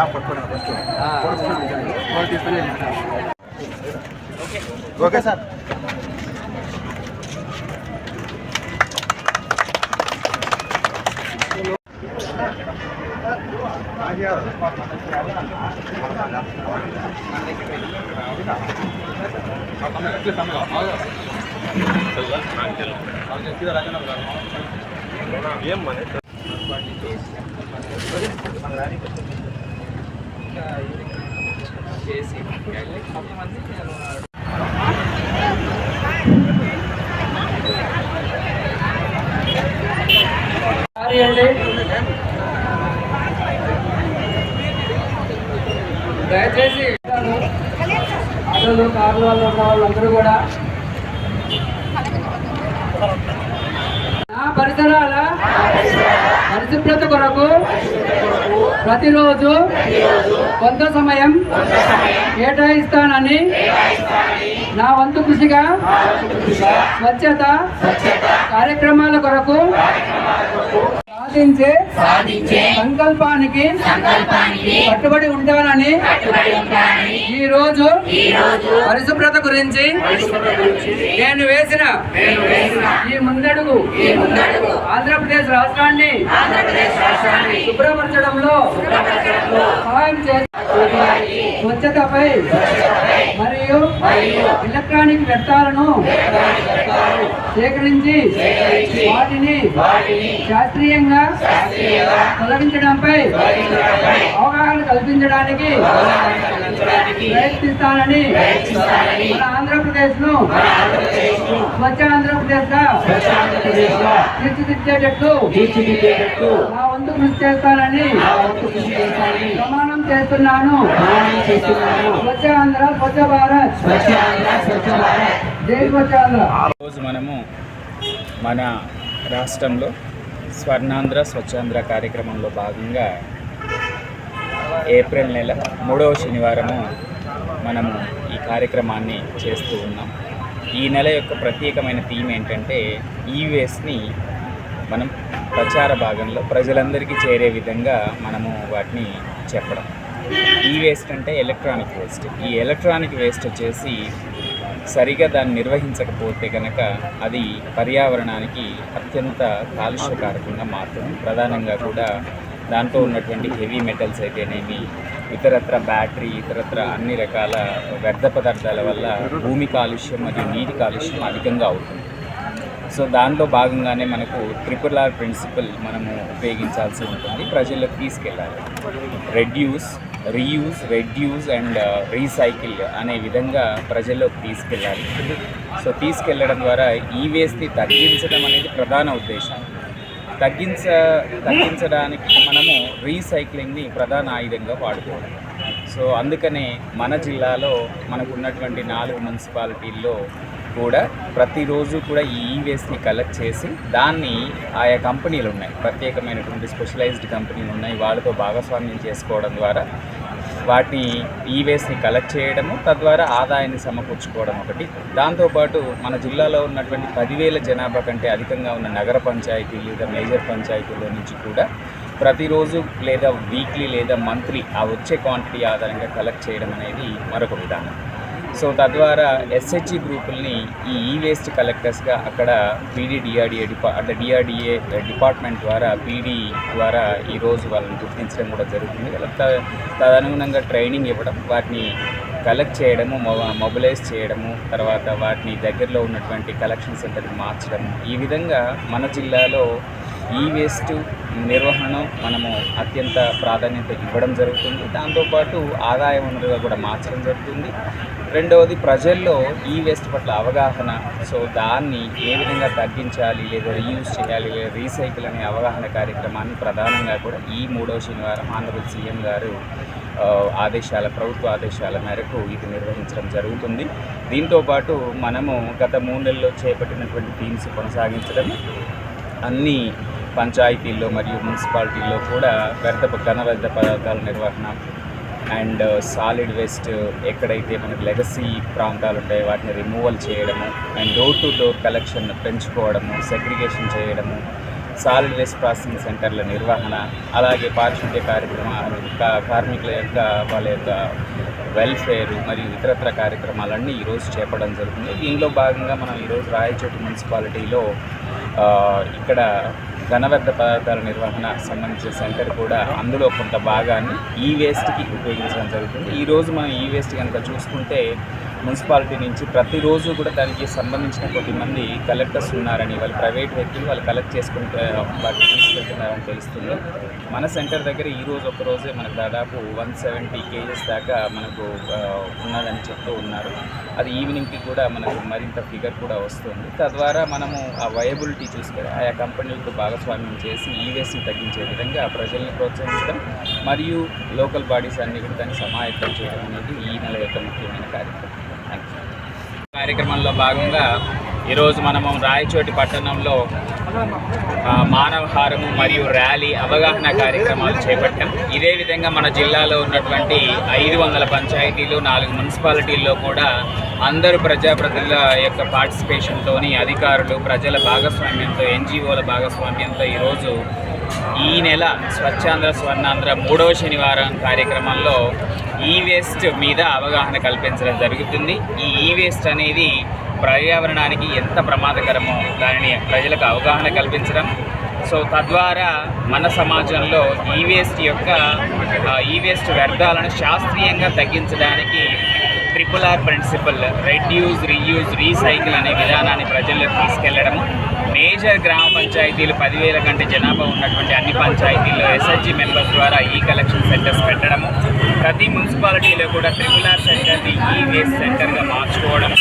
Shop పట్టుకోండి first okay sir sorry అండి దయచేసి ఆటోలు కార్లు వాళ్ళు ఉన్న వాళ్ళందరూ కూడా నా పరిసరాల పరిశుభ్రత కొరకు ప్రతిరోజు కొంత సమయం. కేటాయిస్తానని. నా వంతు కృషిగా. స్వచ్ఛత. కార్యక్రమాల కొరకు. సాధించే. సంకల్పానికి. కట్టుబడి ఉంటానని. ఈ రోజు. పరిశుభ్రత గురించి. నేను వేసిన. ఈ ముందడుగు. ఆంధ్రప్రదేశ్ రాష్ట్రాన్ని. శుభ్రపరచడంలో. సహాయం చేసి స్వచ్ఛతపై మరియు ఎలక్ట్రానిక్ వ్యర్థాలను సేకరించి వాటిని శాస్త్రీయంగా తొలగించడంపై అవగాహన కల్పించడానికి ప్రయత్నిస్తానని మన ఆంధ్రప్రదేశ్ను స్వచ్ఛ ఆంధ్రప్రదేశ్గా తీర్చిదిద్దేటట్లు నా వంతు కృషి చేస్తానని ప్రమాణం చేస్తున్నాను. స్వచ్ఛ ఆంధ్ర స్వచ్ఛ భారత్. జై స్వచ్ఛ ఆంధ్ర. రోజు మనము మన రాష్ట్రంలో స్వర్ణాంధ్ర స్వచ్ఛాంధ్ర కార్యక్రమంలో భాగంగా ఏప్రిల్ నెల మూడవ శనివారము మనము ఈ కార్యక్రమాన్ని చేస్తూ ఉన్నాం. ఈ నెల యొక్క ప్రత్యేకమైన థీమ్ ఏంటంటే ఈవేస్ని మనం ప్రచార భాగంలో ప్రజలందరికీ చేరే విధంగా మనము వాటిని చెప్పడం. ఈ వేస్ట్ అంటే ఎలక్ట్రానిక్ వేస్ట్. ఈ ఎలక్ట్రానిక్ వేస్ట్ వచ్చేసి సరిగా దాన్ని నిర్వహించకపోతే కనుక అది పర్యావరణానికి అత్యంత కాలుష్యకారకంగా మారుతుంది. ప్రధానంగా కూడా దాంట్లో ఉన్నటువంటి హెవీ మెటల్స్ అయితేనేమి ఇతరత్ర బ్యాటరీ ఇతరత్ర అన్ని రకాల వ్యర్థ పదార్థాల వల్ల భూమి కాలుష్యం మరియు నీటి కాలుష్యం అధికంగా అవుతుంది. సో దాంట్లో భాగంగానే మనకు ట్రిపుల్ ఆర్ ప్రిన్సిపల్ మనము ఉపయోగించాల్సి ఉంటుంది. ప్రజల్లోకి తీసుకెళ్ళాలి. Reduce reuse reduce and recycle అనే విధంగా ప్రజల్లోకి తీసుకెళ్ళాలి. సో తీసుకెళ్ళడం ద్వారా ఈ వేస్ట్ని తగ్గించడం అనేది ప్రధాన ఉద్దేశం. తగ్గించ తగ్గించడానికి మనము రీసైక్లింగ్ని ప్రధాన ఆయుధంగా వాడుకోవాలి. సో అందుకనే మన జిల్లాలో మనకు ఉన్నటువంటి నాలుగు మున్సిపాలిటీల్లో కూడా ప్రతిరోజు కూడా ఈ వేస్ట్ని కలెక్ట్ చేసి దాన్ని ఆయా కంపెనీలు ఉన్నాయి ప్రత్యేకమైనటువంటి స్పెషలైజ్డ్ కంపెనీలు ఉన్నాయి వాళ్ళతో భాగస్వామ్యం చేసుకోవడం ద్వారా వాటి ఈ వేస్ట్ని కలెక్ట్ చేయడము తద్వారా ఆదాయాన్ని సమకూర్చుకోవడం ఒకటి. దాంతోపాటు మన జిల్లాలో ఉన్నటువంటి పదివేల జనాభా కంటే అధికంగా ఉన్న నగర పంచాయతీలు లేదా మేజర్ పంచాయతీల నుంచి కూడా ప్రతిరోజు లేదా వీక్లీ లేదా మంత్లీ ఆ వచ్చే క్వాంటిటీ ఆధారంగా కలెక్ట్ చేయడం అనేది మరొక విధానం. సో తద్వారా ఎస్హెచ్జి గ్రూపుల్ని ఈ ఈ వేస్ట్ కలెక్టర్స్గా అక్కడ పీడీ డిఆర్డిఏ డిపా అంటే డిఆర్డిఏ డిపార్ట్మెంట్ ద్వారా పీడీ ద్వారా ఈరోజు వాళ్ళని గుర్తించడం కూడా జరుగుతుంది. వాళ్ళకి తదనుగుణంగా ట్రైనింగ్ ఇవ్వడం వాటిని కలెక్ట్ చేయడము మొ- మొబిలైజ్ చేయడము తర్వాత వాటిని దగ్గరలో ఉన్నటువంటి కలెక్షన్ సెంటర్కి మార్చడము. ఈ విధంగా మన జిల్లాలో ఈ వేస్ట్ నిర్వహణ మనము అత్యంత ప్రాధాన్యత ఇవ్వడం జరుగుతుంది. దాంతోపాటు ఆదాయ వనరుగా కూడా మార్చడం జరుగుతుంది. రెండవది ప్రజల్లో ఈ వేస్ట్ పట్ల అవగాహన. సో దాన్ని ఏ విధంగా తగ్గించాలి లేదా రీయూజ్ చేయాలి లేదా రీసైకిల్ అనే అవగాహన కార్యక్రమాన్ని ప్రధానంగా కూడా ఈ మూడవ శనివారం ఆంధ్రప్రదేశ్ సీఎం గారు ఆదేశాల ప్రభుత్వ ఆదేశాల మేరకు ఇది నిర్వహించడం జరుగుతుంది. దీంతోపాటు మనము గత మూడు నెలల్లో చేపట్టినటువంటి థీమ్స్ కొనసాగించడం అన్ని పంచాయతీల్లో మరియు మున్సిపాలిటీల్లో కూడా వ్యర్థ ఘన వ్యర్థ పదార్థాల నిర్వహణ అండ్ సాలిడ్ వేస్ట్ ఎక్కడైతే మనకి లెగసీ ప్రాంతాలు ఉంటాయో వాటిని రిమూవల్ చేయడము and door to door collection పెంచుకోవడము segregation చేయడము సాలిడ్ వేస్ట్ ప్రాసెసింగ్ సెంటర్ల నిర్వహణ అలాగే పారిశుద్ధ్య కార్యక్రమాలు కార్మికుల యొక్క వాళ్ళ యొక్క వెల్ఫేర్ మరియు ఇతరత్ర కార్యక్రమాలన్నీ ఈరోజు చేపడం జరుగుతుంది. దీనిలో భాగంగా మనం ఈరోజు రాయచోటి మున్సిపాలిటీలో ఇక్కడ ఘన వ్యర్థ పదార్థాల నిర్వహణ సంబంధించిన సెంటర్ కూడా అందులో కొంత భాగాన్ని ఈ వేస్ట్కి ఉపయోగించడం జరుగుతుంది. ఈరోజు మనం ఈ వేస్ట్ కనుక చూసుకుంటే మున్సిపాలిటీ నుంచి ప్రతిరోజు కూడా దానికి సంబంధించిన కొద్దిమంది కలెక్టర్స్ ఉన్నారని వాళ్ళు ప్రైవేట్ వ్యక్తులు వాళ్ళు కలెక్ట్ చేసుకుంటే వాటిని తీసుకెళ్తున్నారని తెలుస్తుంది. మన సెంటర్ దగ్గర ఈ రోజు ఒక రోజే మనకు దాదాపు వన్ సెవెంటీ కేజెస్ దాకా మనకు ఉన్నదని చెప్తూ ఉన్నారు. అది ఈవినింగ్కి కూడా మనకు మరింత ఫిగర్ కూడా వస్తుంది. తద్వారా మనము ఆ వయబిలిటీ చూసుకొని ఆయా కంపెనీలతో భాగస్వామ్యం చేసి ఈ వేస్ట్ని తగ్గించే విధంగా ప్రజల్ని ప్రోత్సహించడం మరియు లోకల్ బాడీస్ అన్ని కూడా దాన్ని సమాయత్తం చేయడం అనేది ఈ నెల యొక్క ముఖ్యమైన కార్యక్రమం. కార్యక్రమంలో భాగంగా ఈరోజు మనము రాయచోటి పట్టణంలో మానవహారము మరియు ర్యాలీ అవగాహన కార్యక్రమాలు చేపట్టాం. ఇదే విధంగా మన జిల్లాలో ఉన్నటువంటి ఐదు వందల పంచాయతీలు నాలుగు మున్సిపాలిటీల్లో కూడా అందరూ ప్రజాప్రతినిధుల యొక్క పార్టిసిపేషన్తోని అధికారులు ప్రజల భాగస్వామ్యంతో ఎన్జిఓల భాగస్వామ్యంతో ఈరోజు ఈ నెల స్వచ్ఛాంధ్ర స్వర్ణాంధ్ర మూడవ శనివారం కార్యక్రమంలో ఈ వేస్ట్ మీద అవగాహన కల్పించడం జరుగుతుంది. ఈ ఈ వేస్ట్ అనేది పర్యావరణానికి ఎంత ప్రమాదకరమో దానిని ప్రజలకు అవగాహన కల్పించడం. సో తద్వారా మన సమాజంలో ఈ వేస్ట్ యొక్క ఈ వేస్ట్ వ్యర్థాలను శాస్త్రీయంగా తగ్గించడానికి triple R principle reduce reuse recycle అనే విధానాన్ని ప్రజల్లోకి తీసుకెళ్ళడము. మేజర్ గ్రామ పంచాయతీలు పదివేల కంటే జనాభా ఉన్నటువంటి అన్ని పంచాయతీల్లో ఎస్ఎస్జి మెంబర్స్ ద్వారా ఈ కలెక్షన్ సెంటర్స్ పెట్టడము. ప్రతి మున్సిపాలిటీలో కూడా ట్రిపుల్ ఆర్ సెంటర్ని ఈ వేస్ట్ సెంటర్గా మార్చుకోవడం